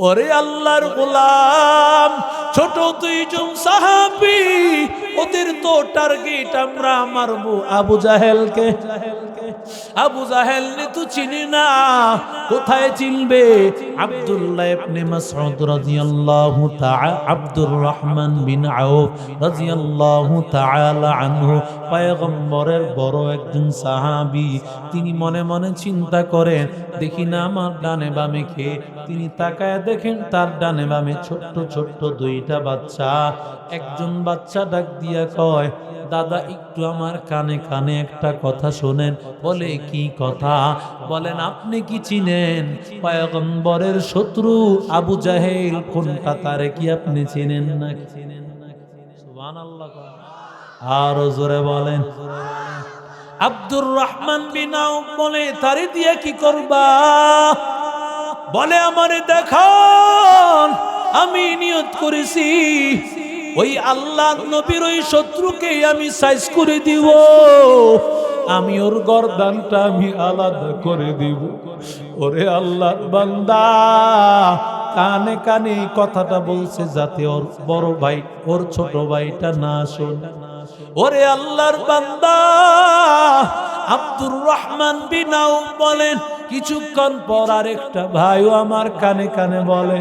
ওরে আল্লাহর গোলাম ছোট দুইজন সাহাবি, ওদের তো টার্গেট আমরা মারবো আবু জাহেলকে। আবু জাহেল তো চিনি না, কোথায় চিনবে? আব্দুল্লাহ ইবনে মাসউদ রাদিয়াল্লাহু তাআলা, আব্দুর রহমান বিন আউফ রাদিয়াল্লাহু তাআলা আনহু, পয়গম্বরের বড় একজন সাহাবী, তিনি মনে মনে চিন্তা করেন, দেখি না আমার ডানে বামে খেয়ে তিনি তাকায় দেখেন, তার ডানে বামে ছোট্ট ছোট্ট দুইটা বাচ্চা। একজন বাচ্চা ডাক দিয়া কয়, দাদা, একটু আমার কানে কানে একটা কথা শোনেন। বলে, কি কথা? বলেন, আপনি কি চিনেন? পয়গম্বরের শত্রু আবু জাহেল, কোনটা তারে কি আপনি চিনেন না চিনেন আরও জোরে বলেন, আব্দুর রহমান বিনাও বলে, তারে দিয়ে কি করবা? বলে, আমারে দেখান। আমি নিয়ত করেছি। ওই আল্লাহ নবীর ওই শত্রুকে আমি সাইজ করে দিব। আমি ওর গরদানটা আমি আলাদা করে দিব। ওরে আল্লাহ বান্দা, কানে কানে কথাটা বলছে যাতে ওর বড় ভাই, ওর ছোট ভাইটা না শোনে। ওরে আল্লাহর বান্দা, আব্দুর রহমান বিনাও বলেন, কিছুক্ষণ পর আর একটা ভাইও আমার কানে কানে বলে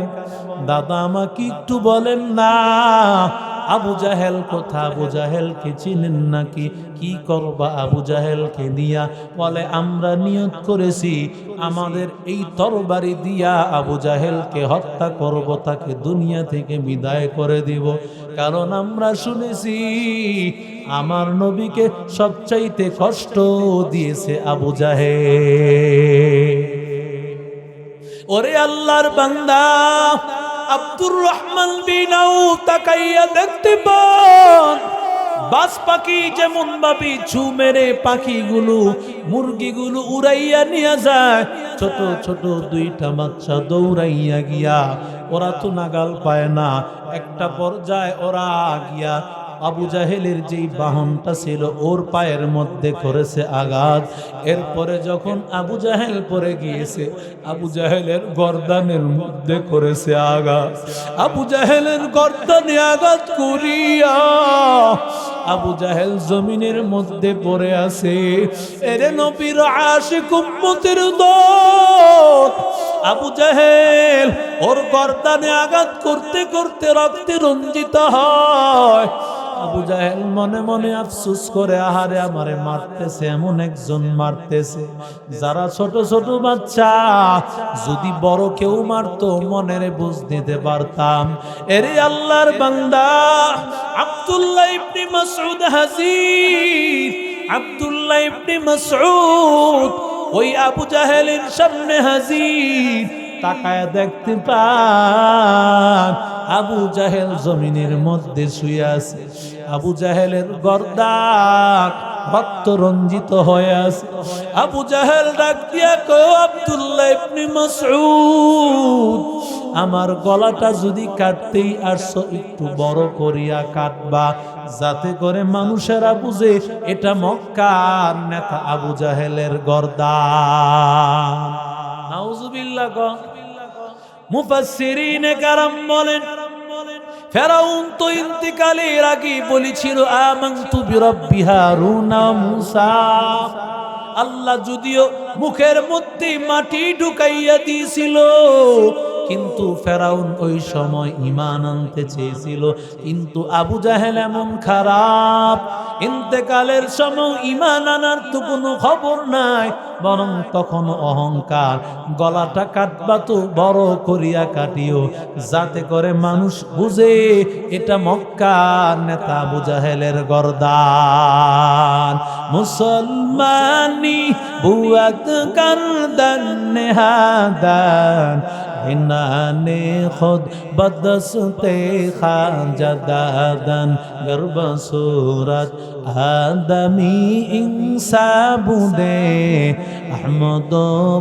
দাদা আমাকে একটু বলেন না। আবু জাহেল কোথা? আবু জাহেলকে চিনেন নাকি? কি করবা আবু জাহেলকে দিয়া বলে, আমরা নিয়ত করেছি। আমাদের এই তরবারি দিয়া আবু জাহেলকে হত্যা করব, তাকে দুনিয়া থেকে বিদায় করে দিব। কারণ আমরা শুনেছি, আমার নবীকে সবচাইতে কষ্ট দিয়েছে আবু জাহেল। ওরে আল্লাহর বান্দা আব্দুর রহমান বিনাও তাকাইয়া দেখতে পান। বাস পাখি যেমন ভাবি ঝুমেরে পাখিগুলো, মুরগিগুলো উড়াইয়া নিয়ে যায়। ছোট ছোট দুইটা বাচ্চা দৌড়াইয়া গিয়া, ওরা তো নাগাল পায় না। একটা পর্যায়ে ওরা গিয়া আবু জাহেলের যেই বাহনটা ছিল, ওর পায়ের মধ্যে করেছে আঘাত। এরপরে যখন আবু জাহেল পরে গিয়েছে, আবু জাহেলের গর্দানের মধ্যে করেছে আঘাত। আবু জাহেলের গর্দানে আঘাত করিয়া আবু জাহেল জমিনের মধ্যে পড়ে আছে। এরে নবীর আশিক উম্মতের দল আবু জাহেল ওর গর্দানে আঘাত করতে করতে রক্তে রঞ্জিত হয়। আবু জাহেল মনে মনে আফসুস করে, আহারে, আমারে মারতেছে, এমন একজন মারতেছে। যারা ছোট ছোট বাচ্চা, যদি বড় কেউ মারতো, মনের বুঝ দিতে পারতাম। এরে আল্লাহর বান্দা, আব্দুল্লাহ ইবনে মাসউদ হাজির, আব্দুল্লাহ ইবনে মাসউদ ওই আবু জাহেলের সামনে হাজির, তাকায় দেখতে পান। আবু জাহেল জমিনের মধ্যে শুয়ে আছে। আবু জাহেলের গর্দান ভক্ত রঞ্জিত হয়ে আছে। আবু জাহেল ডাক দিয়া কো আব্দুল্লাহ ইবনে মাসউদ, আমার গলাটা যদি কাটতেই আসছো একটু বড় করিয়া কাটবা, যাতে করে মানুষেরা বুঝে এটা মক্কার নেতা আবু জাহেলের গর্দান। নাউজুবিল্লাহ গো। মুফাসসিরিনে কারাম বলেন, ফেরাউন তো ইন্তিকালের আগে বলেছিল, আমান্তু বিরব্বি হারুনা মুসা। আল্লাহ যদিও মুখের মধ্যে মাটি ঢুকাইয়া দিয়েছিল কিন্তু ফেরাউন ওই সময় ইমান আনতে চেয়েছিল। কিন্তু আবু জাহেল এমন খারাপ, ইন্তেকালের সময় ইমান আনার তো কোনো খবর নাই, বরং তখন অহংকার, গলাটা কাটবা তো বড় করিয়া কাটিও, যাতে করে মানুষ বুঝে এটা মক্কার নেতা আবু জাহেলের গরদান। মুসলমানি বুয়াত কারদান নেহাদান ইনানে খুদ বদসতে খাজা দাদন গর্ব সুরত আদমি ইনসা বুদে আহমদ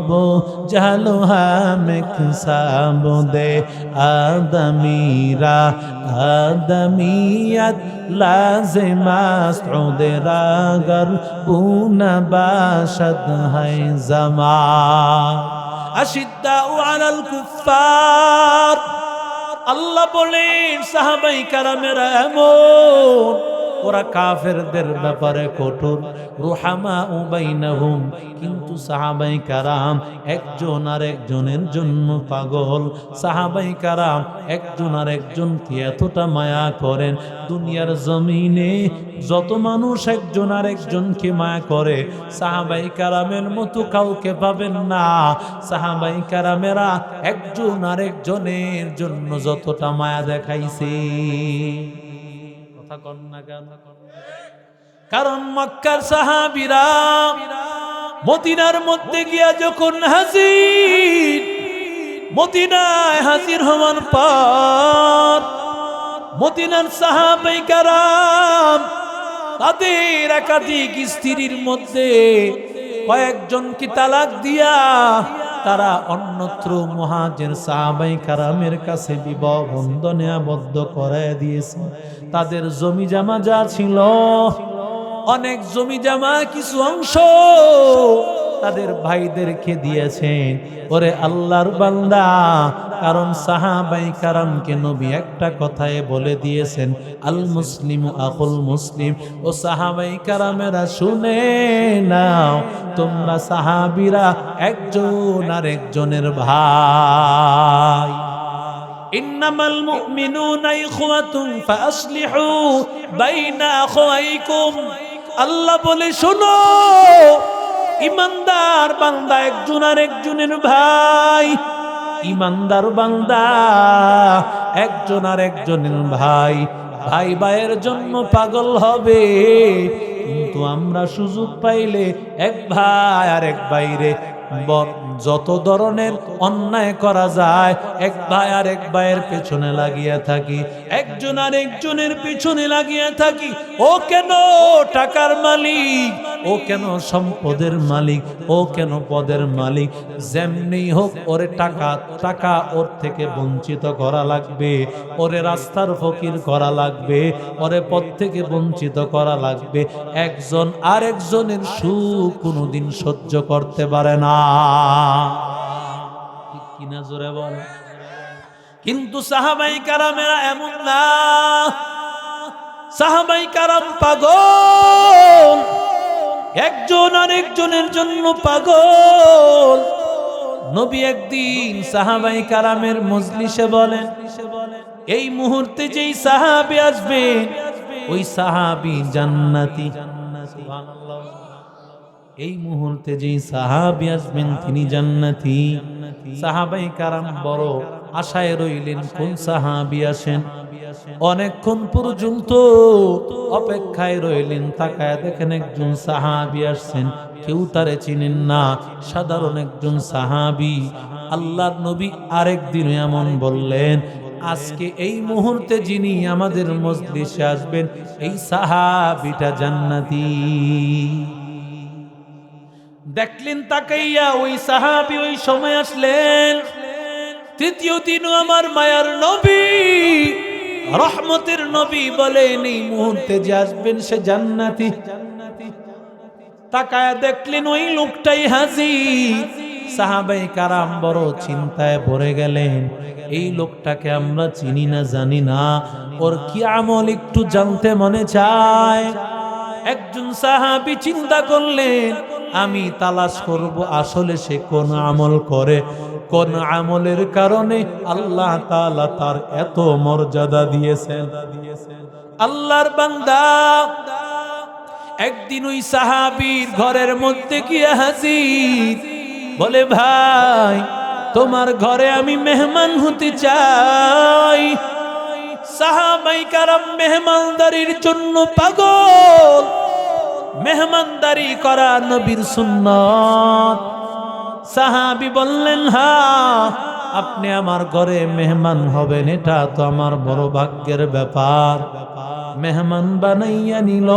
বো জালো হামেক সাবুদে আদমিরা আদমিয়ত লাজিমাস উদরাগর পুনা বাশদ হায় জামান أشداء على الكفار. الله بولين صحبي كرام امون ওরা কাফেরদের ব্যাপারে কঠোর। রুহামা উবাইনাহুম, কিন্তু সাহাবাই কারাম একজন আর একজনের জন্য পাগল। সাহাবাই কারাম একজন আর একজনকে এতটা মায়া করেন, দুনিয়ার জমিনে যত মানুষ একজন আর একজনকে মায়া করে, সাহাবাই কারামের মতো কাউকে পাবেন না। সাহাবাই কারামেরা একজন আর একজনের জন্য যতটা মায়া দেখাইছে। কথা কন না কেন? কারণ মক্কার সাহাবিরা মদিনার মধ্যে গিয়া যখন হাজির, মদিনায় হাজির হওয়ার পর মদিনার সাহাবাই কারাম তাদের একাধিক স্ত্রীর মধ্যে কয়েকজনকে তালাক দিয়া তারা অন্যত্র মহাজের সাহাবাই কারামের কাছে বিবাহ বন্ধনে আবদ্ধ করায় দিয়েছে? তাদের জমি জামা যা ছিল, অনেক জমি জামা, কিছু অংশ তাদের ভাইদেরকে দিয়েছেন ওরে আল্লাহর বান্দা কারণ সাহাবাই কারামকে নবী একটা কথায় বলে দিয়েছেন, আল মুসলিম আকুল মুসলিম। ও সাহাবাই কারামেরা, শুনে নাও, তোমরা সাহাবিরা একজন আর একজনের ভাই। ইন্নামাল মুমিনুনা ইখওয়াতুন ফাসলিহু বাইনা আখাওয়াইকুম। আল্লাহ বলে, শোনো, ইমানদার বান্দা একজন আর একজনের ভাই। ইমানদার বান্দা, একজন আর একজনের ভাই ভাই ভাইয়ের জন্য পাগল হবে। কিন্তু আমরা সুযোগ পাইলে এক ভাই আর এক বাইরে যত ধরনের অন্যায় করা যায়, এক ভাই আর এক ভাইয়ের পেছনে লাগিয়ে থাকি। একজন আর একজনের পেছনে লাগিয়ে থাকি। ও কেন টাকার মালিক? ও কেন সম্পদের মালিক? ও কেন পদের মালিক? যেমনি হোক ওরে টাকা টাকা ওর থেকে বঞ্চিত করা লাগবে। ওরে রাস্তার ফকির করা লাগবে। ওরে পদ থেকে বঞ্চিত করা লাগবে। একজন আরেকজনের সুখ কোনোদিন সহ্য করতে পারে না। কিনা জোরে কিন্তু সাহাবাই কারামেরা এমন না। সাহাবাই কারাম পাগল। একজন আরেকজনের জন্য পাগল। নবী একদিন সাহাবাই কারামের মজলিসে বলেন, এই মুহূর্তে যেই সাহাবি আসবে, ওই সাহাবি জান্নাতি। এই মুহূর্তে যেই সাহাবি আসবেন, তিনি জান্নাতি। সাহাবাই কারাম বড় আশায় রইলেন, কোন সাহাবি আসেন? অনেকক্ষণ পর্যন্ত অপেক্ষায় রইলেন, তাকায় দেখেন একজন সাহাবি আসছেন। কেউ তারে চিনেন না, সাধারণ একজন সাহাবি। আল্লাহর নবী আরেক দিন এমন বললেন, আজকে এই মুহূর্তে যিনি আমাদের মজলিসে আসবেন, এই সাহাবিটা জান্নাতি। দেখলেন, তাকাইয়া ওই সাহাবি ওই সময় আসলেন। তৃতীয় দিনও আমার মায়ার নবী। রহমতের নবী বলেন, এই মুহূর্তে যে আসবেন সে জান্নাতি। তাকায় দেখলেন ওই লোকটাই হাজির। সাহাবাই কারাম বড় চিন্তায় ভরে গেলেন, এই লোকটাকে আমরা চিনি না, জানি না। ওর কি আমল একটু জানতে মনে চায়? একজন সাহাবি চিন্তা করলেন, আমি তালাশ করব আসলে সে কোন আমল করে। কোন আমলের কারণে আল্লাহ তালা তার এত মর্যাদা দিয়েছেন। আল্লাহর বান্দা, একদিন ওই সাহাবীর ঘরের মধ্যে গিয়ে হাজির। বলে, ভাই, তোমার ঘরে আমি মেহমান হতে চাই। সাহাবাই কারাম মেহমানদারির জন্য পাগল। মেহমানদারি করা নবীর সুন্নত। সাহাবি বললেন, হা, আপনি আমার ঘরে মেহমান হবেন, এটা তো আমার বড় ভাগ্যের ব্যাপার। মেহমান বানাইয়া নিল।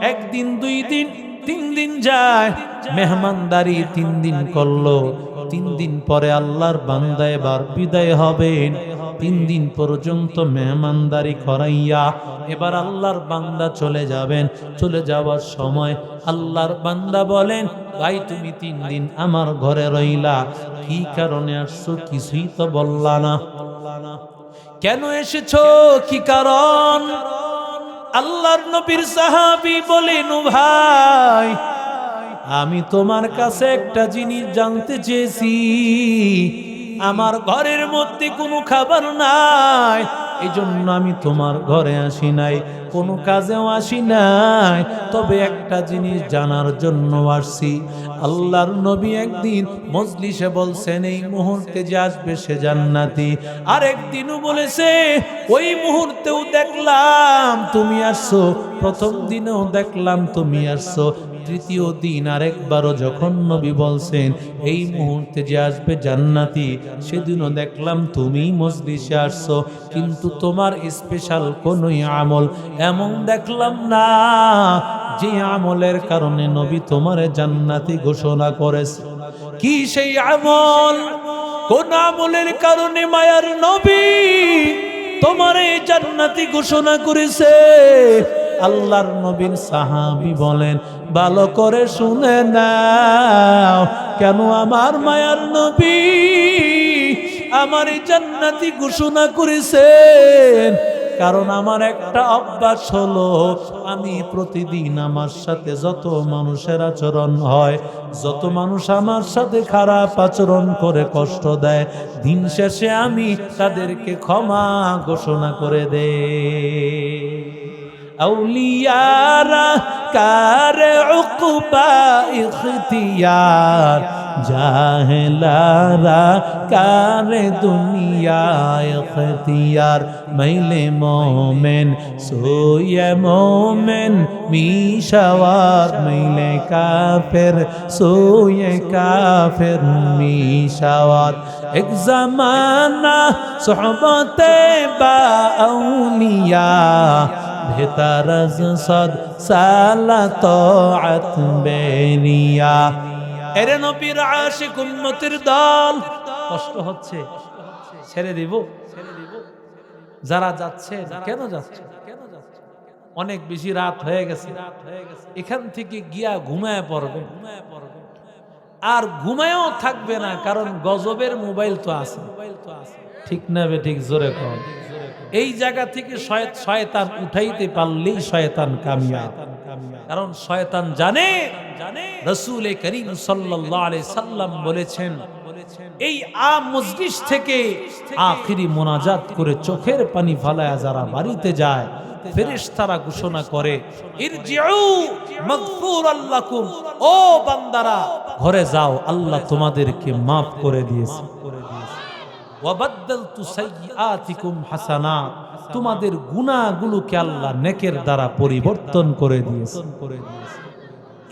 একদিন, দুই দিন, তিন দিন যায়। মেহমানদারি তিন দিন করল। তিন দিন পরে আল্লাহর বান্দা এবার বিদায় হবেন। তিন দিন পর্যন্ত মেহমানদারি করাইয়া এবার আল্লাহর বান্দা চলে যাবেন। চলে যাওয়ার সময় আল্লাহর বান্দা বলেন, ভাই, তুমি তিন দিন আমার ঘরে রইলা। কি কারণে আসছো কিছুই তো বললা না। কেন এসেছ? কি কারণ? আল্লাহর নবীর সাহাবি বলেন, "ও ভাই, আমি তোমার কাছে একটা জিনিস জানতে চেয়েছি। আমার ঘরের মধ্যে কোনো খাবার নাই। এই জন্য আমি তোমার ঘরে আসি নাই, কোনো কাজেও আসি নাই। তবে একটা জিনিস জানার জন্য আসছি। আল্লাহর নবী একদিন মজলিসে বলছেন, এই মুহূর্তে যে আসবে সে জান্নাতি। আর একদিনও বলেছে, ওই মুহূর্তেও দেখলাম তুমি আসছো, প্রথম দিনেও দেখলাম তুমি আসছো। তৃতীয় দিন আরেকবারও যখন নবী বলছেন, এই মুহূর্তে যে আসবে জান্নাতি, সেদিনও দেখলাম তুমি মজলিসে আসছো, কিন্তু তোমার স্পেশাল কোনোই আমল এমন দেখলাম না, যে আমলের কারণে নবী তোমার জান্নাতি ঘোষণা করেছে। কি সেই আমল? কোন আমলের কারণে মায়ার নবী তোমার জান্নাতি ঘোষণা করেছে? আল্লাহর নবীন সাহাবি বলেন, ভালো করে শুনে নাও, কেন আমার মায়ার নবী আমার জান্নাতি ঘোষণা করেছেন? কারণ আমার একটা অভ্যাস হলো, আমি প্রতিদিন আমার সাথে যত মানুষের আচরণ হয়, যত মানুষ আমার সাথে খারাপ আচরণ করে কষ্ট দেয়, দিন শেষে আমি তাদেরকে ক্ষমা ঘোষণা করে দে আউলিয়ারা কার উকবা ইখতিয়ার? জাহেলারা কার দুনিয়া ইখতিয়ার? মাইলে মোমেন সোয়ে মোমেন, মিশাওয়ার। মাইলে কাফের সোয়ে কাফের, মিশাওয়ার। এক জামানা সোহবতে বা আউলিয়া ভেতর সদ সালা তোআত বেনিয়া। এরে নবীর আশিক উম্মতের দল, কষ্ট হচ্ছে, ছেড়ে দিব। যারা যাচ্ছে, কেন যাচ্ছে? অনেক বেশি রাত হয়ে গেছে। এখান থেকে গিয়া ঘুমায় পড়বে। আর ঘুমায়ও থাকবে না, কারণ গজবের মোবাইল তো আছে। ঠিক না বে ঠিক জোরে কম এই জায়গা থেকে শয়- শয়তান উঠাইতে পারলেই শয়তান কামিয়া কারণ শয়তান জানে, রসুল করিম আলাইহি সাল্লাম বলেছেন, এই আ মজলিস থেকে আখিরি মোনাজাত করে চোখের পানি ফালায়া যারা বাড়িতে যায়, ফেরেশতারা ঘোষণা করে ও বান্দারা, ঘরে যাও, আল্লাহ তোমাদেরকে মাফ করে দিয়েছে। তোমাদের গুনাহগুলোকে আল্লাহ নেকের দ্বারা পরিবর্তন করে দিয়েছে।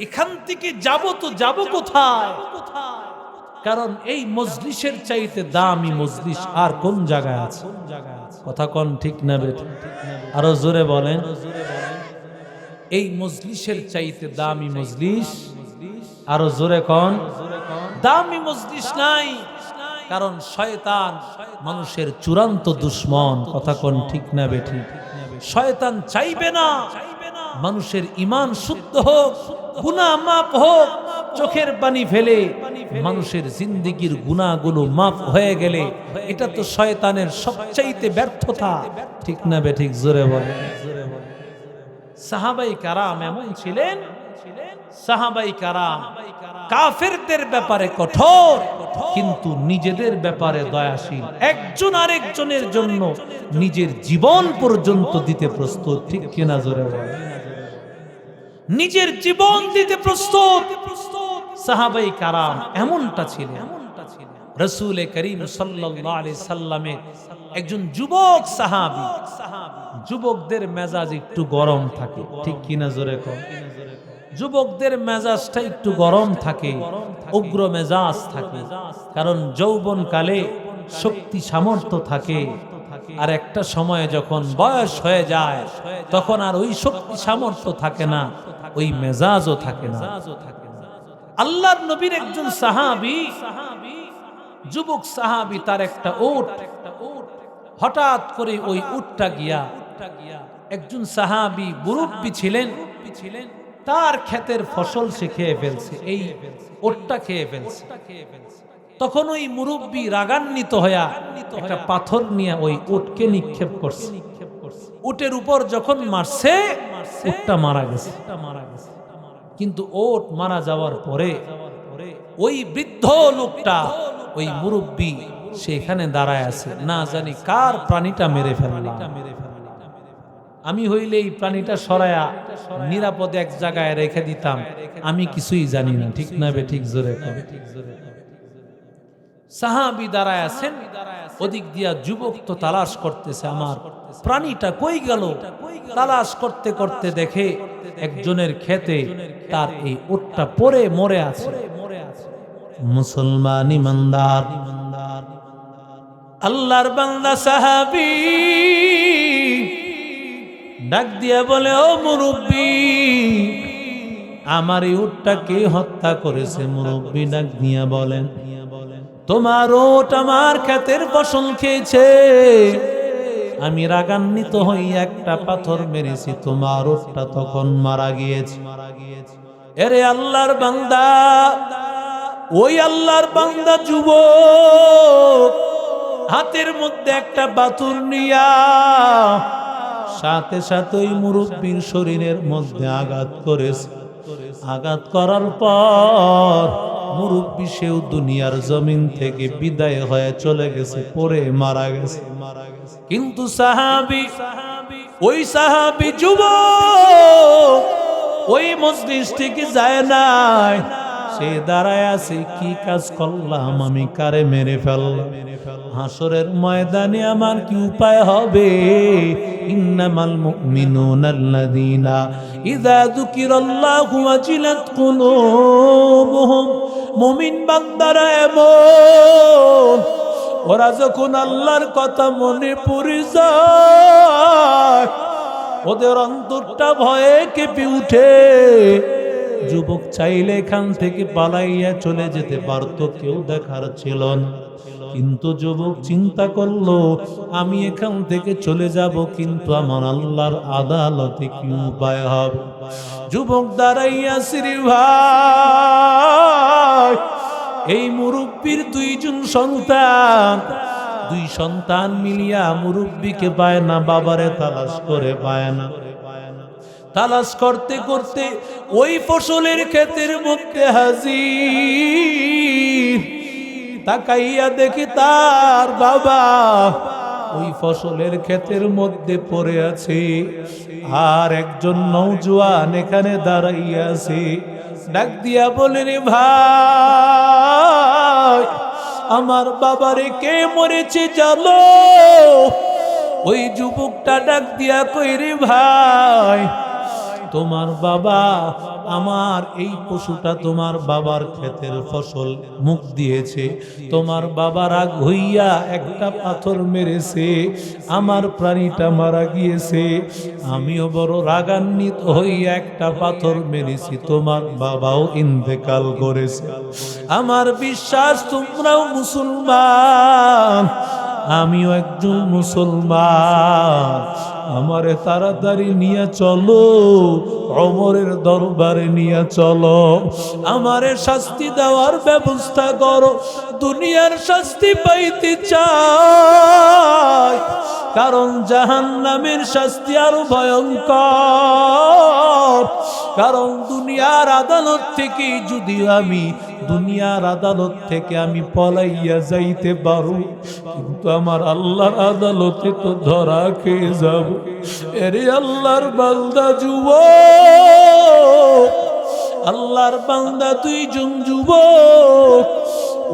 এখান থেকে যাব তো যাব কোথায়? কারণ এই মজলিসের চাইতে দামি মজলিস আর কোন জায়গায় আছে? কথা কোন ঠিক না বেঠ? আরও জোরে বলেন। এই মজলিসের চাইতে দামি মজলিস, আরও জোরে কোন। দামি মজলিস নাই। কারণ শয়তান মানুষের চূড়ান্ত দুশ্মন। কথা কোন ঠিক না বেঠি? শয়তান চাইবে না। মানুষের ইমান শুদ্ধ হোক, গুনাহ মাপ হোক, চোখের পানি ফেলে মানুষের জিন্দিগির গুনাহগুলো মাপ হয়ে গেলে এটা তো শয়তানের সবচাইতে ব্যর্থতা। ঠিক না বেঠিক? জোরে বলে সাহাবাই কারাম এমন ছিলেন ছিলেন সাহাবাই কারাম কাফেরদের ব্যাপারে কঠোর, কিন্তু নিজেদের ব্যাপারে দয়াশীল। একজন আরেকজনের জন্য নিজের জীবন পর্যন্ত দিতে প্রস্তুত, ঠিক কিনা জোরে নিজের জীবন দিতে প্রস্তুত। সাহাবাই কারাম এমনটা ছিলেন। রসুল করিম সাল্লাল্লাহু সাল্লামের একজন যুবক সাহাবি। যুবকদের মেজাজ একটু গরম থাকে, ঠিক কিনা জোরে কম যুবকদের মেজাজটা একটু গরম থাকে, উগ্র মেজাজ থাকে, কারণ যৌবন কালে শক্তি সামর্থ্য থাকে। আর একটা সময়ে যখন বয়স হয়ে যায়, তখন আর ওই শক্তি সামর্থ্য থাকে না, ওই মেজাজও থাকে না। আল্লাহর নবীর একজন সাহাবি, যুবক সাহাবি, তার একটা ওট হঠাৎ করে ওই উটটা গিয়া একজন সাহাবি, মুরব্বী ছিলেন। তার ক্ষেতের ফসল সে খেয়ে ফেলছে, এই ওটটা খেয়ে ফেলছে। তখন ওই মুরব্বী রাগান্বিত হইয়া একটা পাথর নিয়ে ওই উটকে নিক্ষেপ করছে। উটের উপর যখন মারছে উটটা মারা গেছে। কিন্তু ওট মারা যাওয়ার পরে ওই বৃদ্ধ লোকটা, ওই মুরব্বী সেখানে দাঁড়ায় আছে। না জানি কার প্রাণীটা মেরে ফেললাম। আমি হইলে এই প্রাণীটা সরায়া নিরাপদে এক জায়গায় রেখে দিতাম। আমি কিছুই জানি না। ঠিক না বে, ঠিক জোরে। সাহাবি দাঁড়ায় আছেন। ওদিক দিয়া যুবক তো তালাশ করতেছে, আমার প্রাণীটা কই গেল? তালাশ করতে করতে দেখে একজনের খেতে তার এই উটটা পরে মরে আছে। মুসলমান ইমানদার। আল্লাহর বান্দা সাহাবি। ডাক দিয়া বলে, ও মুরব্বী, আমার এই উটটা কে হত্যা করেছে? মুরব্বী ডাক দিয়া বলেন তোমার ওট আমার ক্ষেতের ফসল খেয়েছে। আমি রাগান্বিত হই, একটা পাথর মেরেছি, তোমার ওটটা তখন মারা গিয়েছে। এরে আল্লাহর বান্দা, ওই আল্লাহর বান্দা যুবক, হাতের মধ্যে একটা বাতুর নিয়া সাথে সাথে ওই মুরব্বীর শরীরের মধ্যে আঘাত করেছে। আঘাত করার পর মুরব্বী সেও দুনিয়ার জমিন থেকে বিদায় হয়ে চলে গেছে পরে মারা গেছে। কিন্তু সাহাবি, ওই সাহাবি যুবক ওই মজলিস থেকে যায় নাই। সে দাঁড়ায় আছে, কি কাজ করলাম আমি? কারে মেরে ফেললাম হাসরের ময়দানে আমার কি উপায় হবে? ইন্নামাল মুমিনুনা আল্লাযীনা ইযা যুকিরাল্লাহু ওয়াজিলাত কুলুবুহুম। মুমিন বান্দারা এমন, ওরা যখন আল্লাহর কথা মনে পড়ে যায়, ওদের অন্তরটা ভয়ে কেঁপে উঠে। যুবক চাইলে এখান থেকে পালাইয়া চলে যেতে পারতো, কেউ দেখার ছিল না। কিন্তু যুবক চিন্তা করল, আমি এখান থেকে চলে যাব, কিন্তু আমার আল্লাহর আদালতে কি উপায় হবে? যুবক দাঁড়াইয়া শ্রী ভাই, এই মুরব্বীর দুইজন সন্তান। দুই সন্তান মিলিয়া মুরব্বীকে পায় না, বাবারে তালাশ করে পায় না। তালাশ করতে করতে ওই ফসলের ক্ষেতের মধ্যে হাজির। তাকাইয়া দেখি তার বাবা ওই ফসলের ক্ষেতের মধ্যে পড়ে আছে। আর একজন নৌজোয়ান এখানে দাঁড়াইয়া আছে। ডাক দিয়া বলে, রে ভাই, আমার বাবারে কে মরেছে জানো? ওই যুবকটা ডাক দিয়া কই রে ভাই তোমার বাবা, আমার এই পশুটা তোমার বাবার ক্ষেতের ফসল মুখ দিয়েছে। তোমার বাবা রাগ হইয়া একটা পাথর মেরেছে, আমার প্রাণীটা মারা গিয়েছে। আমিও বড় রাগান্বিত হইয়া একটা পাথর মেরেছি, তোমার বাবাও ইন্তেকাল করেছে। আমার বিশ্বাস, তোমরাও মুসলমান, আমিও একজন মুসলমান। আমারে তাড়াতাড়ি নিয়ে চলো, অমরের দরবারে নিয়ে চলো। আমারে শাস্তি দেওয়ার ব্যবস্থা করো, দুনিয়ার শাস্তি পাইতে চাই। কারণ জাহান নামের শাস্তি আরও ভয়ঙ্কর। কারণ দুনিয়ার আদালত থেকে যদি আমি দুনিয়ার আদালত থেকে আমি পলাইয়া যাইতে পারো, কিন্তু আমার আল্লাহর আদালতে তো ধরা খেয়ে যাব। এরে আল্লাহর বালদা যুব আল্লাহর বান্দা দুইজন যুবক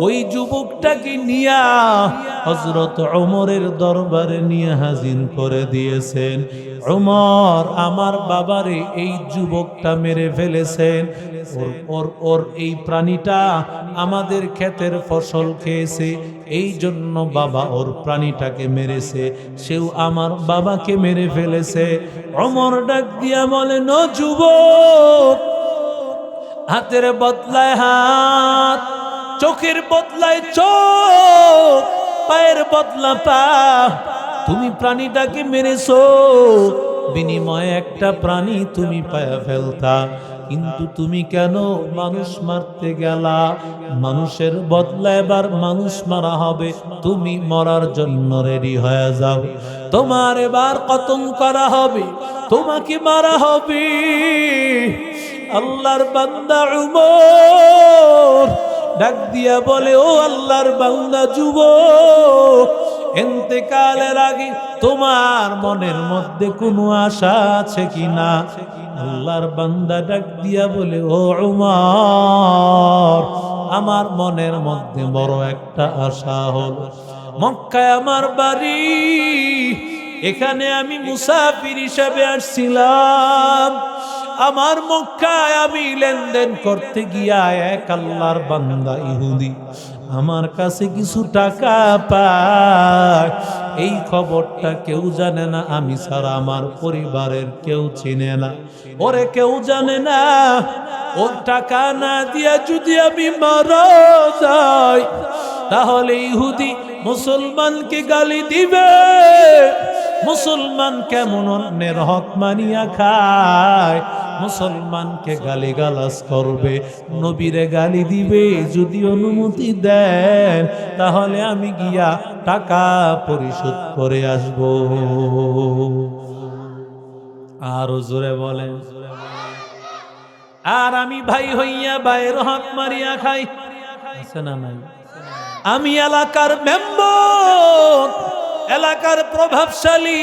ওই যুবকটাকে নিয়া হজরত ওমরের দরবারে নিয়ে হাজির করে দিয়েছেন। ওমর, আমার বাবারে এই যুবকটা মেরে ফেলেছেন। ওর ওর ওর এই প্রাণীটা আমাদের ক্ষেতের ফসল খেয়েছে, এই জন্য বাবা ওর প্রাণীটাকে মেরেছে, সেও আমার বাবাকে মেরে ফেলেছে। অমর ডাক দিয়া বলে, ন যুবক, হাতের বদলায় হাত চোখের বদলায় চোখ, পায়ের বদলা পা। তুমি প্রাণীটাকে মেরেছো, বিনিময়ে একটা প্রাণী তুমি পায়া ফেলতা। কিন্তু তুমি কেন মানুষ মারতে গেলা? মানুষের বদলা এবার মানুষ মারা হবে, তুমি মরার জন্য রেডি হয়ে যাও। তোমার এবার কতম করা হবে, তোমাকে মারা হবে। আল্লাহর বান্দা উমর ডাক দিয়া বলে, ও আল্লাহর বান্দা, যুবক এতেকালের আগে তোমার মনের মধ্যে কোনো আশা আছে কি না আল্লাহর বান্দা ডাক দিয়া বলে, ও উমর, আমার মনের মধ্যে বড় একটা আশা হলো। মক্কায় আমার বাড়ি, এখানে আমি মুসাফির হিসাবে আসছিলাম। আমার মক্কায় আমি লেনদেন করতে গিয়া এক আল্লাহর বান্দা ইহুদি। আমার কাছে কিছু টাকা পায়। এই খবরটা কেউ জানে না, আমি ছাড়া আমার পরিবারের কেউ চিনে না। ওরে কেউ জানে না, ওর টাকা না দিয়া যদি আমি মারা যাই, তাহলে ইহুদি মুসলমানকে গালি দিবে। মুসলমান কেমন অন্যের হক মানিয়া খায়? মুসলমানকে গালি গালাস করবে, নবীরে গালি দিবে, যদি অনুমতি দেন, তাহলে আমি গিয়া টাকা পরিশোধ করে আসব। আরও জোরে বলেন। আর আমি ভাই হইয়া ভাইয়ের হক মারিয়া খাই। আছে না নাই? আমি এলাকার মেম্বর, এলাকার প্রভাবশালী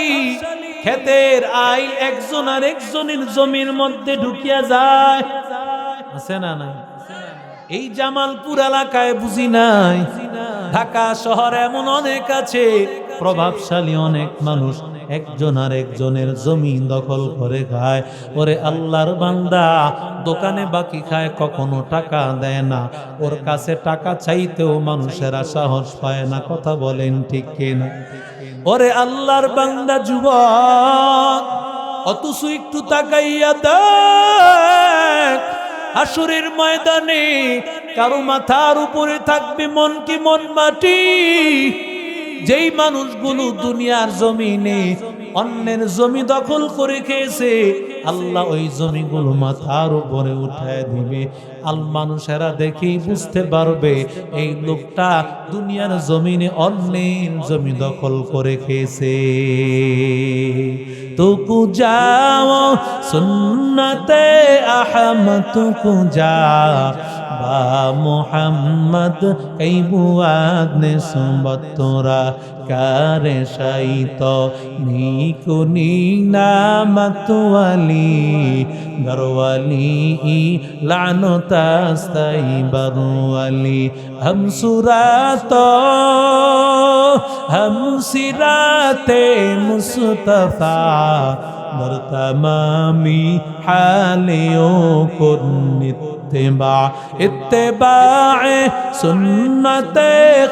ক্ষেতের আইল একজন আর একজনের জমির মধ্যে ঢুকিয়া যায়। আছে না নাই? এই জামালপুর এলাকায় বুঝি নাই? ঢাকা শহর এমন অনেক আছে, প্রভাবশালী অনেক মানুষ একজন আর একজনের জমি দখল করে খায়। ওরে আল্লাহর বান্দা, দোকানে বাকি খায় কখনো টাকা দেয় না। ওর কাছে টাকা চাইতেও মানুষেরা সাহস পায় না, কথা বলেন ঠিক কিনা? ওরে আল্লাহর বান্দা যুবক, অথচ একটু তাকাইয়া দেখ আসরের ময়দানে কারও মাথার উপরে থাকবে মন কি মন মাটি। যেই মানুষগুলো দুনিয়ার জমিনে অন্যের জমি দখল করে খেয়েছে আল্লাহ ওই জমিগুলো মাথার উপরে উঠায় দিবে। আল মানুষেরা দেখেই বুঝতে পারবে, এই লোকটা দুনিয়ার জমিনে অন্যের জমি দখল করে খেয়েছে। তুকু যাও, সুন্নতে আহমদ তুকু যা মোহাম্মদ কৈবুয়াদ নে সম্বত তোরা কারে সাইত নিকুনি নামাতুয়ালি দরওয়ালি ই লানতাস্তাই বারওয়ালি। হম সুরাত, হম সিরাতে মুস্তফা در হালিও حالیوں اتباع اتباع سنت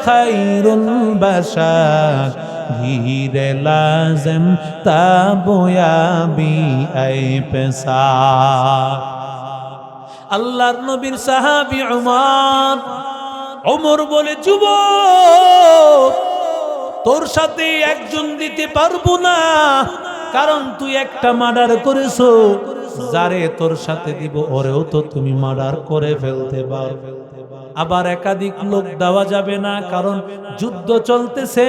خير البشر ঘিরে লাজম তাবুয়াবি এই পেশা আল্লাহর নবীর সাহাবি উমার অমর বলে যুব তোর সাথে একজন দিতে পারব না। কারণ তুই একটা মার্ডার করেছ। যারে তোর সাথে দিব, ওরেও তো তুমি মার্ডার করে ফেলতে পার। আবার একাধিক লোক দেওয়া যাবে না, কারণ যুদ্ধ চলতেছে।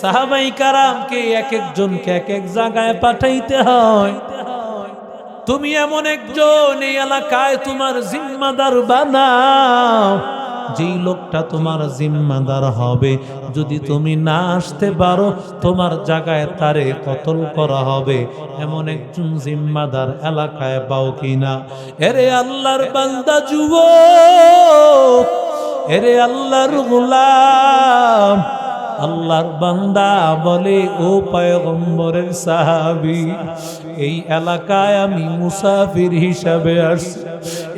সাহাবাই কারামকে এক একজনকে এক এক জায়গায় পাঠাইতে হয়। তুমি এমন একজন এই এলাকায় তোমার জিম্মাদার বানাও। যেই লোকটা তোমার জিম্মাদার হবে, যদি তুমি না আসতে পারো, তোমার জায়গায় তারে কতল করা হবে? এমন একজন জিম্মাদার এলাকায় পাও কিনা? এরে আল্লাহর বান্দা যুব এরে আল্লাহর গোলাম আল্লাহর বান্দা বলে, ও পয়গম্বরের সাহাবি, এই এলাকায় আমি মুসাফির হিসাবে আসছি।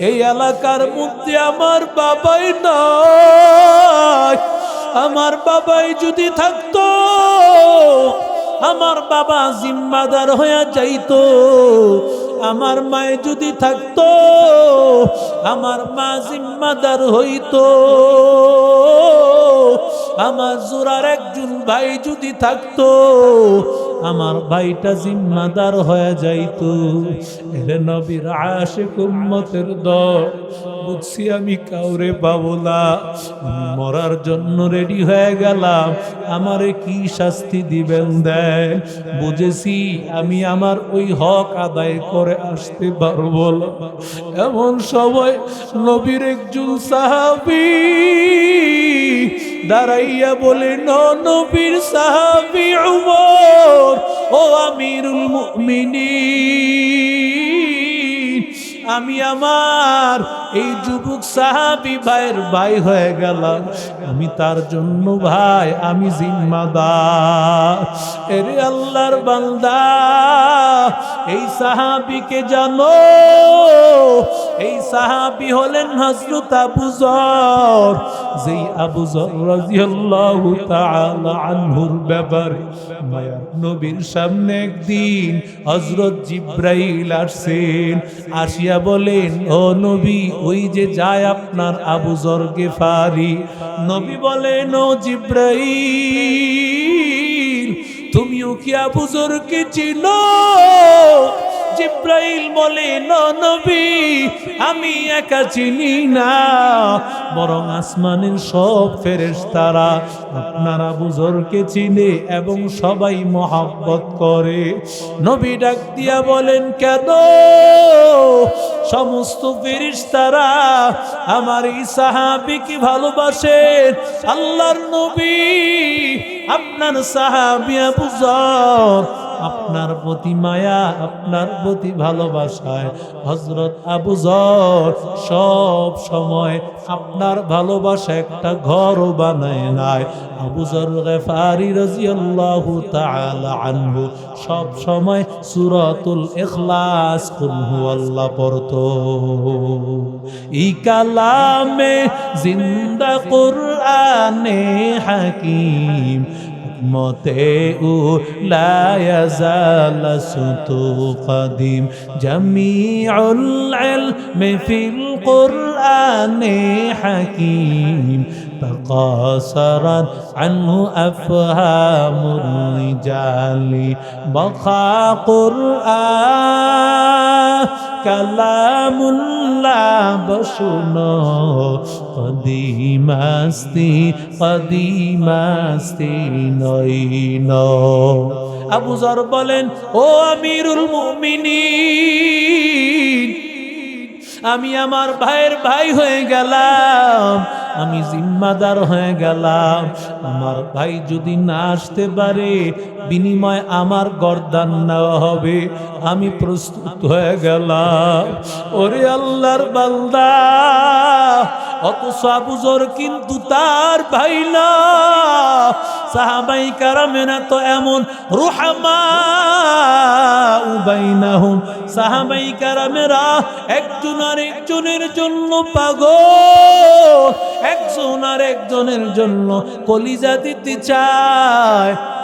এই এলাকার মধ্যে আমার বাবাই নয় আমার বাবাই যদি থাকতো, আমার বাবা জিম্মাদার হয়ে যাইতো। আমার মায়ে যদি থাকতো আমার মা জিম্মাদার হইতো। আমার জোরার একজন ভাই যদি থাকতো আমার ভাইটা জিম্মাদার হয়ে যাইতো। এরে নবীর আশেক উম্মতের দল। বুঝছি আমি কাউরে আমি মরার জন্য রেডি হয়ে গেলাম। আমারে কি শাস্তি দিবেন দেয় বুঝেছি আমি আমার ওই হক আদায় করে আসতে পারব এমন সময় নবীর একজন সাহাবি দাঁড়াইয়া বলে নবীর সাহাবি উমর, ও আমিরুল মুমিনিন। আমি আমার এই যুবক সাহাবি ভাইয়ের ভাই হয়ে গেলাম। আমি তার জন্য ভাই, আমি জিম্মাদার। এরে আল্লাহর বান্দা, এই সাহাবিকে জানো সাহাবি হলেন হজরত আবু জর যেই আবু জর রাদিয়াল্লাহু তাআলা আনহুর ব্যাপারে মায়ার নবীর সামনে একদিন হজরত জিব্রাইল আসছেন, আসিয়া বলেন, ও নবী, ওই যে যায় আপনার আবু জর গেফারি নবী বলেন, ও জিব্রাইল, তুমিও কি আবু জরকে চিনো? জিব্রাইল বলে নবী, আমি একা চিনি না। বরং আসমানের সব ফেরেশতারা আপনার আবু জরকে চিনে এবং সবাই মহাব্বত করে। নবী ডাক দিয়া বলেন, কেন? সমস্ত ফেরেশতারা আমার এই সাহাবিকে ভালোবাসেন আল্লাহর নবী, আপনার সাহাবি আবু জর আপনার প্রতি মায়া, আপনার প্রতি ভালোবাসায়। হজরত আবু জর সব সময় আপনার ভালোবাসা একটা ঘরও বানায় নাই। আবু জর গেফারি রাজিয়াল্লাহু তাআলা আনহু সব সময় সূরাতুল ইখলাস, কুল হুয়াল্লাহ পড়তো। এই কালামে জিন্দা কুরআনে হাকিম মতে ও লায়াজাল সুতু কদিম জমিউল ইলমি ফিল কুরআনে হাকিম। تقاصرت عنه أفهام الرجال بقى قرآن كلام الله بشنو قديم استي قديم استي নইন আবু জর বলেন ও আমিরুল মুমিনিন আমি আমার ভাইয়ের ভাই হয়ে গেলাম আমি জিম্মাদার হয়ে গেলাম। আমার ভাই যদি না আসতে পারে, বিনিময় আমার গরদান নেওয়া হবে। আমি প্রস্তুত হয়ে গেলাম। ওরে আল্লাহর বান্দা অত সাবুজর কিন্তু তার ভাই না। সাহাবাই কারামেনা তো এমন রুহামা উবাইনাহুম সাহাবাই কারামেরা একজন আর একজনের জন্য পাগল। একজন আর একজনের জন্য কলিজা দিতে চায়।